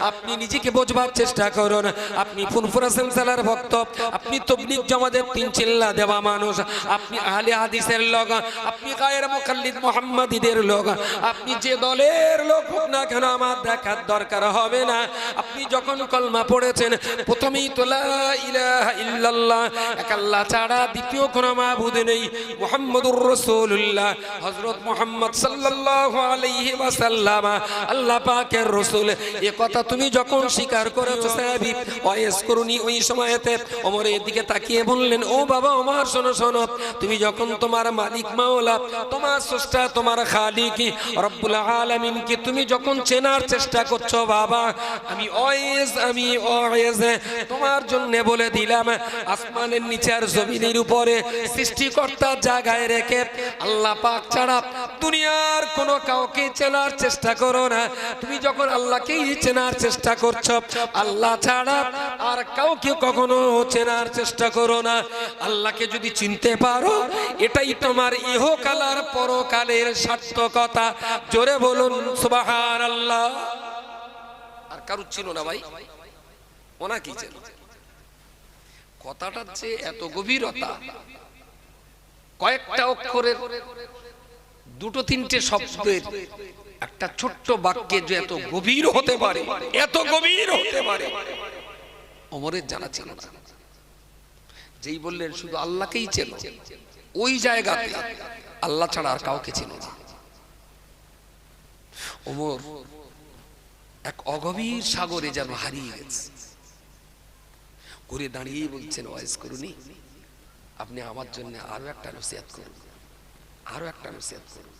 আপনি নিজেকে বোঝবার চেষ্টা করুন। আপনি ফুনফুরা সেলসালার ভক্ত। আপনি তবলিগ জমাদের তিন চিল্লা দেওয়া মানুষ। আপনি আহলে হাদিসের লোক। আপনি গায়ের মুখাল্লিদ মোহাম্মদীদের লোক। আপনি যে দলের লোক হোক না কেন, আমার দেখার দরকার হবে না। আপনি যখন কলমা পড়েছেন, প্রথমেই তো লা ইলাহা ইল্লাল্লাহ, এক ছাড়া দ্বিতীয় কোনো মাবুদ নেই। মুহাম্মদুর রাসূলুল্লাহ। হযরত মুহাম্মদ আলাইহি ওয়াসাল্লাম, আল্লাহ পাকের রাসূল। এ কথা তুমি যখন স্বীকার করেছ সাহাবী ওয়াইস করুনি ওই সময়তে ওমর এদিকে তাকিয়ে বললেন, ও বাবা ওমর শোনো শোনো, তুমি যখন তোমার মালিক মাওলা, তোমার স্রষ্টা, তোমার খালিক রব্বুল আলামিন কে তুমি যখন চেনার চেষ্টা করছ, বাবা, আমি ওয়েস আমি ওয়েস তোমার জন্য বলে দিলাম, আসমানের নিচে আর জমিনের উপরে সৃষ্টিকর্তার জায়গায় রেখে আল্লাহ পাক ছাড়া দুনিয়ার কোনো কাউকে চেনার চেষ্টা করো না। তুমি যখন আল্লাহকেই চেনার চেষ্টা করছ, আল্লাহ ছাড়া আর কাউকে কখনো চেনার চেষ্টা করো না। আল্লাহকে যদি চিনতে পারো, এটাই তোমার ইহকাল আর পরকালের সার্থকতা। জোরে বলুন সুবাহান আল্লাহ আর কারুর ছিল না ভাই? ওনাকে ছিল কথাটার যে এত গভীরতা, কয়েকটা অক্ষরের দুটো তিনটে শব্দের একটা ছোট্ট বাক্যে যে এত গভীর হতে পারে এত গভীর হতে পারে। অমরের জানা ছিল না। যেই বললেন শুধু আল্লাহকেই চেন। ওই জায়গাতে আল্লাহ ছাড়া আর কাউকে ছিল না। ওমর এক অগভীর সাগরে যেন হারিয়ে গেছে। ঘুরে দাঁড়িয়ে বলছেন ওয়াইজ করুনি আপনি আমার জন্য আরও একটা নসিহাত করুন। আরও একটা নসিহাত করুন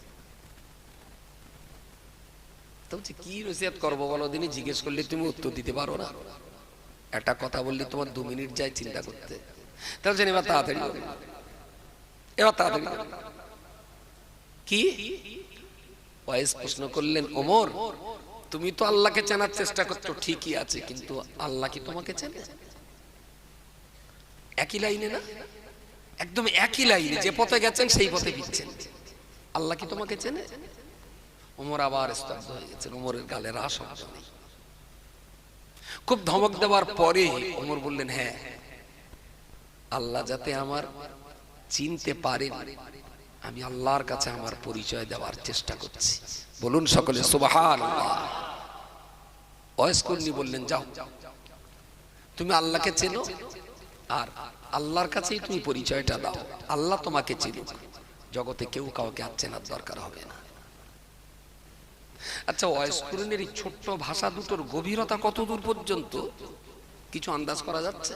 তো কি নসিহাত করব বলো দিনই জিজ্ঞেস করলে তুমি উত্তর দিতে পারো না। একটা কথা বললে তোমার দু মিনিট যায় চিন্তা করতে। তাহলে জানি এবার তাড়াতাড়ি। এবার তাড়াতাড়ি কি? ওয়াইজ প্রশ্ন করলেন, ওমর, তুমি তো আল্লাহকে চেনার চেষ্টা করছ, ঠিকই আছে, কিন্তু আল্লাহ কি তোমাকে চেনে? একই লাইনে না? একদম একই লাইনে, যে পথে গেছেন সেই পথে ফিরছেন। আল্লাহ কি তোমাকে চেনে? ওমর আবার স্তব্ধ হয়ে গেছেন, ওমরের গালে রাস খুব ধমক দেওয়ার পরে ওমর বললেন হ্যাঁ আল্লাহ যাতে আমার চিনতে পারে আমি আল্লাহর কাছে আমার পরিচয় দেওয়ার চেষ্টা করছি। বলুন সকলে সুবাহান বললেন, যাও, তুমি আল্লাহকে চেনো? আর আল্লাহর কাছেই তুমি পরিচয়টা দাও। আল্লাহ তোমাকে চিনুক। জগতে কেউ কাউকে আর চেনার দরকার হবে না। আচ্ছা অয়স্করণের এই ছোট্ট ভাষা দুটোর গভীরতা কতদূর পর্যন্ত? কিছু আন্দাজ করা যাচ্ছে?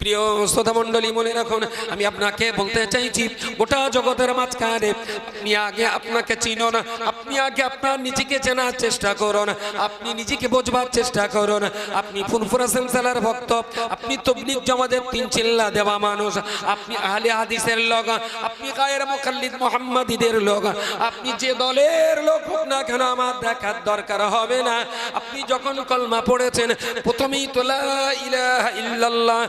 প্রিয় শ্রোতা মন্ডলী মনে রাখুন, আমি আপনাকে বলতে চাইছি, গোটা জগতের মাঝখানে আপনি আগে আপনাকে চিনুন, আপনি আগে আপনার নিজেকে চেনার চেষ্টা করুন, আপনি নিজেকে বোঝবার চেষ্টা করুন, আপনি ফুনফুরা সেলসালার ভক্ত, আপনি তবলিগ জমাদের তিন চিল্লা দেওয়া মানুষ, আপনি আহলে হাদিসের লোক, আপনি গায়ের মুখাল্লিদ মোহাম্মদীদের লোক, আপনি যে দলের লোক হোক না কেন, আমার দেখার দরকার হবে না। আপনি যখন কলমা পড়েছেন, প্রথমেই তো লা ইলাহা ইল্লাল্লাহ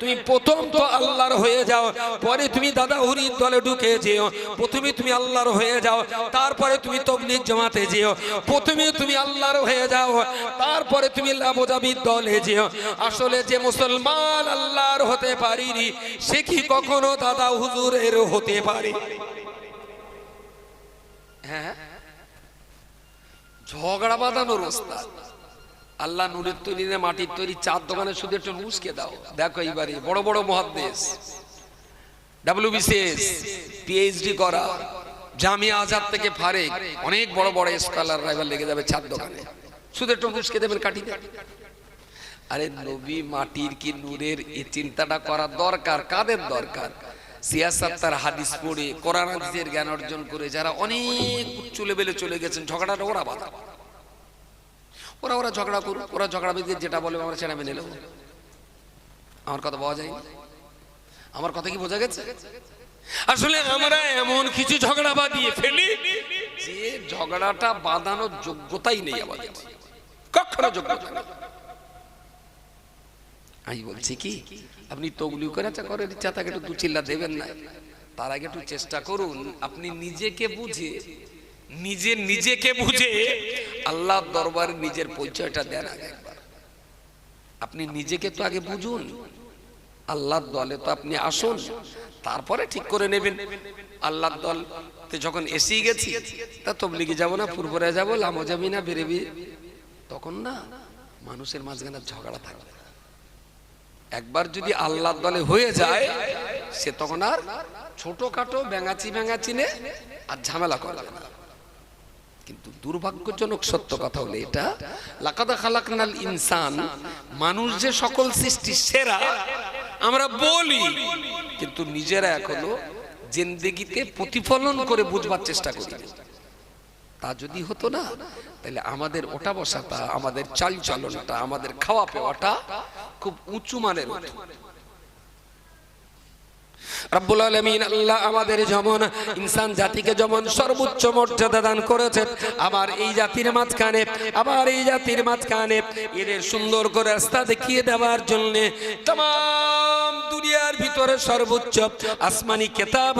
তুমি প্রথম তো আল্লাহর হয়ে যাও, পরে তুমি দাদা হুরির দলে ঢুকে যেও, প্রথমে তুমি আল্লাহর হয়ে যাও, তারপরে তুমি তবলিগ জমাতে যেও, প্রথমে তুমি আল্লাহর হয়ে যাও, তারপরে তুমি দলে যেও। আসলে যে মুসলমান আল্লাহর হতে পারিনি, সে কি কখনো দাদা হুজুরের হতে পারে? হ্যাঁ? ঝগড়া বাঁধানোর ওস্তাদ আল্লাহ নুরের তৈরি না মাটির তৈরি চার দোকানে শুধু একটু মুসকে দাও। দেখো এইবারে বড় বড় মহাদেশ ডাব্লিউবিসিএস পিএইচডি করা জামিয়া আজাদ থেকে ফারেক, অনেক বড় বড় স্কলার এবার লেগে যাবে চার দোকানে। শুধু একটু মুসকে দেবেন কাটি আরে নবী মাটির কি নূরের? এই চিন্তাটা করা দরকার। কাদের দরকার? সিয়াসাত তার হাদিস পড়ে, কোরআন হাদিসের জ্ঞান অর্জন করে যারা অনেক উচ্চ লেভেলে চলে গেছেন, ঝগড়াটা ওরা বাধা। ওরা ওরা ঝগড়া করুক, ওরা ঝগড়া বেঁধে যেটা বলবে আমরা সেটা মেনে নেব। আমার কথা পাওয়া যায়? আমার কথা কি বোঝা গেছে? আসলে আমরা এমন কিছু ঝগড়া বাঁধিয়ে ফেলি যে ঝগড়াটা বাঁধানোর যোগ্যতাই নেই আমাদের। কখনো যোগ্যতা নেই। আমি বলছি কি, আপনি তগলি করে আচ্ছা করেন ইচ্ছা তাকে একটু দু চিল্লা দেবেন না। তার আগে একটু চেষ্টা করুন, আপনি নিজেকে বুঝে, নিজে নিজেকে বুঝে আল্লাহর দরবারে নিজের পরিচয়টা দেন আগে একবার। আপনি নিজেকে তো আগে বুঝুন, আল্লাহর দলে তো আপনি আসুন, তারপরে ঠিক করে নেবেন। আল্লাহর দলতে যখন এসেই গেছি, তা তবলিগে যাব না ফুরফুরে যাব, লামো যাবি না, বেরেবি। তখন না মানুষের মাঝখানে ঝগড়া থাকবে। একবার যদি আল্লাহর দলে হয়ে যায়, সে তখন আর ছোটখাটো ব্যাঙাচি ব্যাঙাচি নে আর ঝামেলা করবে না। কিন্তু দুর্ভাগ্যজনক সত্য কথা হলো এটা, লাকাদা খালাকনাল ইনসান, মানুষ যে সকল সৃষ্টি সেরা, আমরা বলি, কিন্তু নিজেরা এখনও জিন্দেগিতে প্রতিফলন করে বুঝবার চেষ্টা করি তা যদি হতো না, তাহলে আমাদের ওটা বসাটা, আমাদের চাল চলনটা, আমাদের খাওয়া পাওয়াটা খুব উঁচু মানের রব্বুল আলামিন আল্লাহ আমাদের যেমন ইনসান জাতিকে যেমন সর্বোচ্চ মর্যাদা দান আবার এই জাতির মাঝখানে, আবার এই জাতির মাঝখানে এদের সুন্দর করে রাস্তা দেখিয়ে দেওয়ার জন্য তাম দুনিয়ার ভিতরে সর্বোচ্চ আসমানি কেতাব